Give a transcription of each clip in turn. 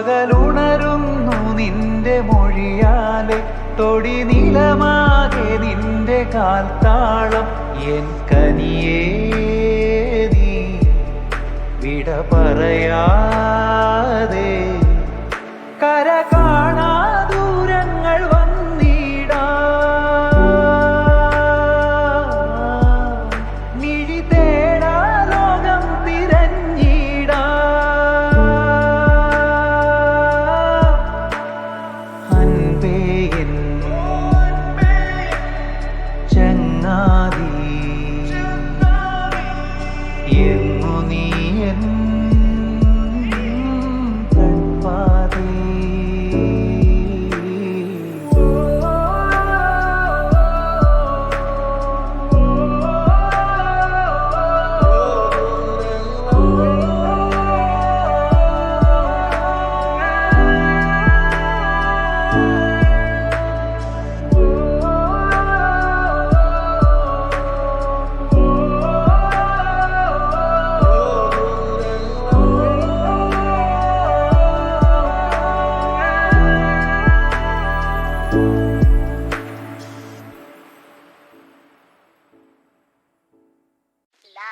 പകലുണരുന്നു നിന്റെ മൊഴിയാലെ. തൊടി നിലമാകെ നിന്റെ കാൽത്താളം. എൻ കനിയേ നീ വിട പറയാതേ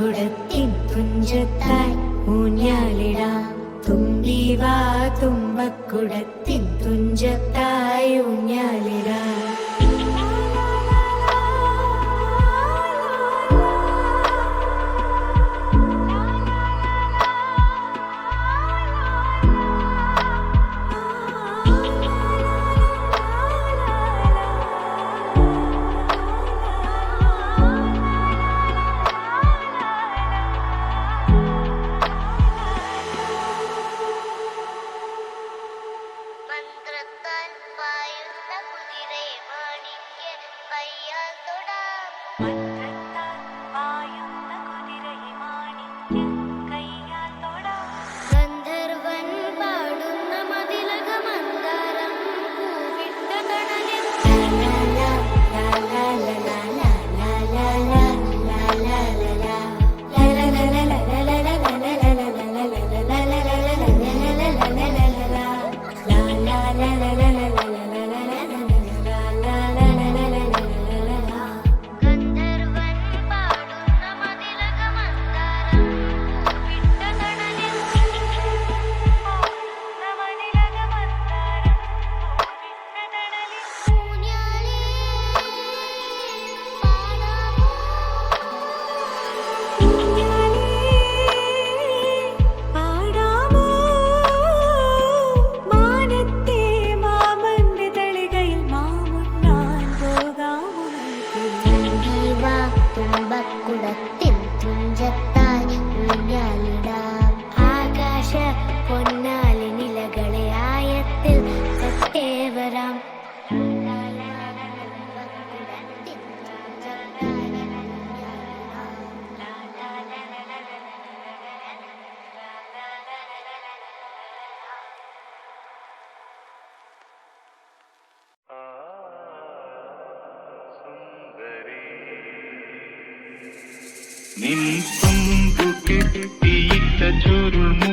കുടത്തിൻ തുഞ്ചത്തായി ഊഞ്ഞാലിടാം. തുമ്പിവാ തുമ്പക്കുടത്തിൽ To the who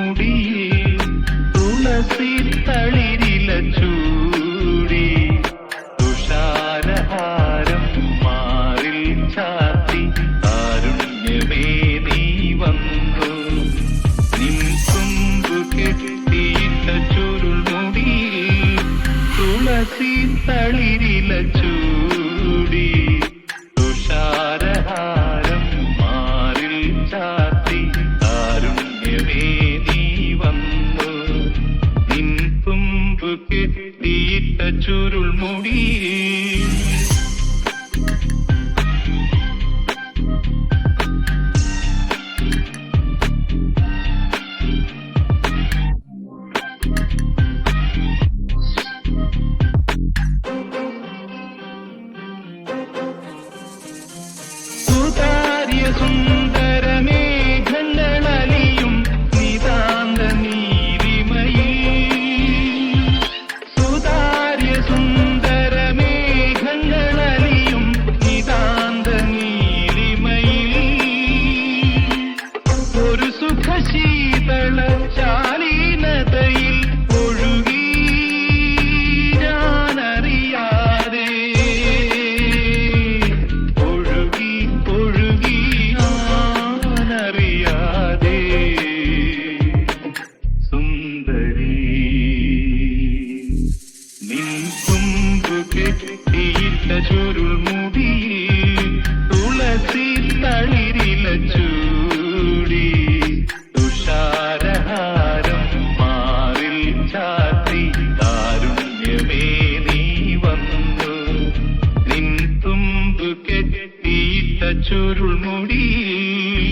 കെട്ടിയിട്ട ചുരുൾമുടിയിൽ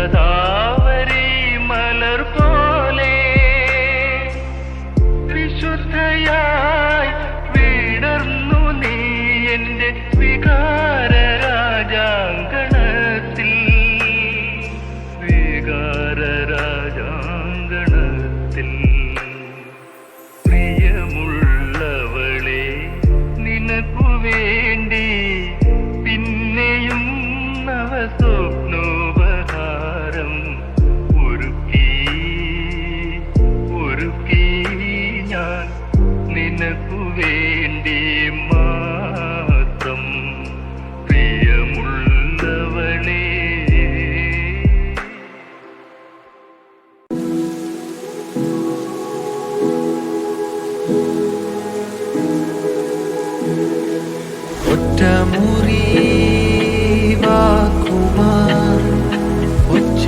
ಸದಾ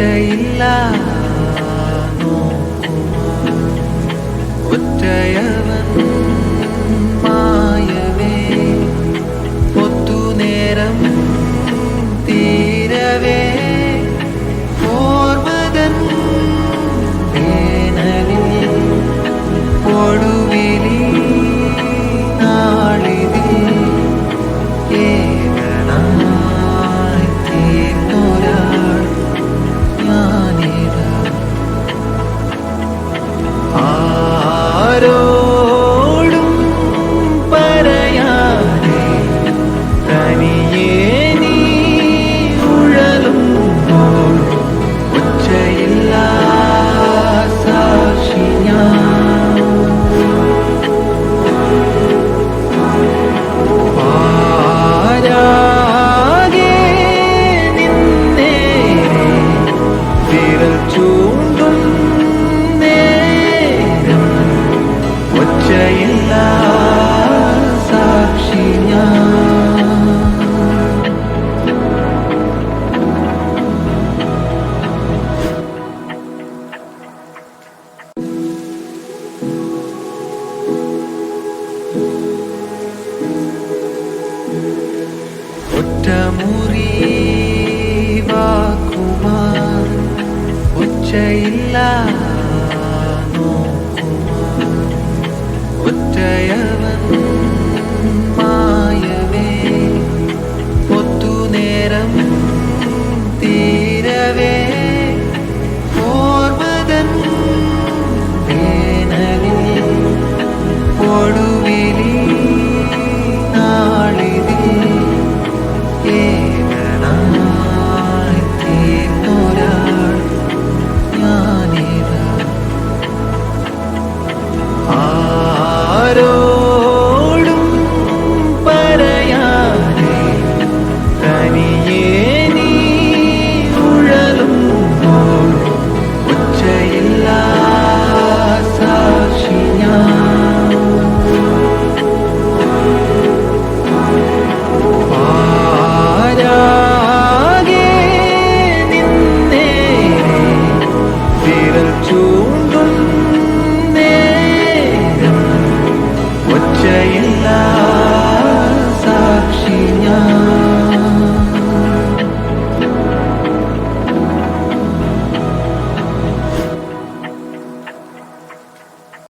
ഉച്ചയില്ല ഒറ്റമുറി വാക്കുമാർ.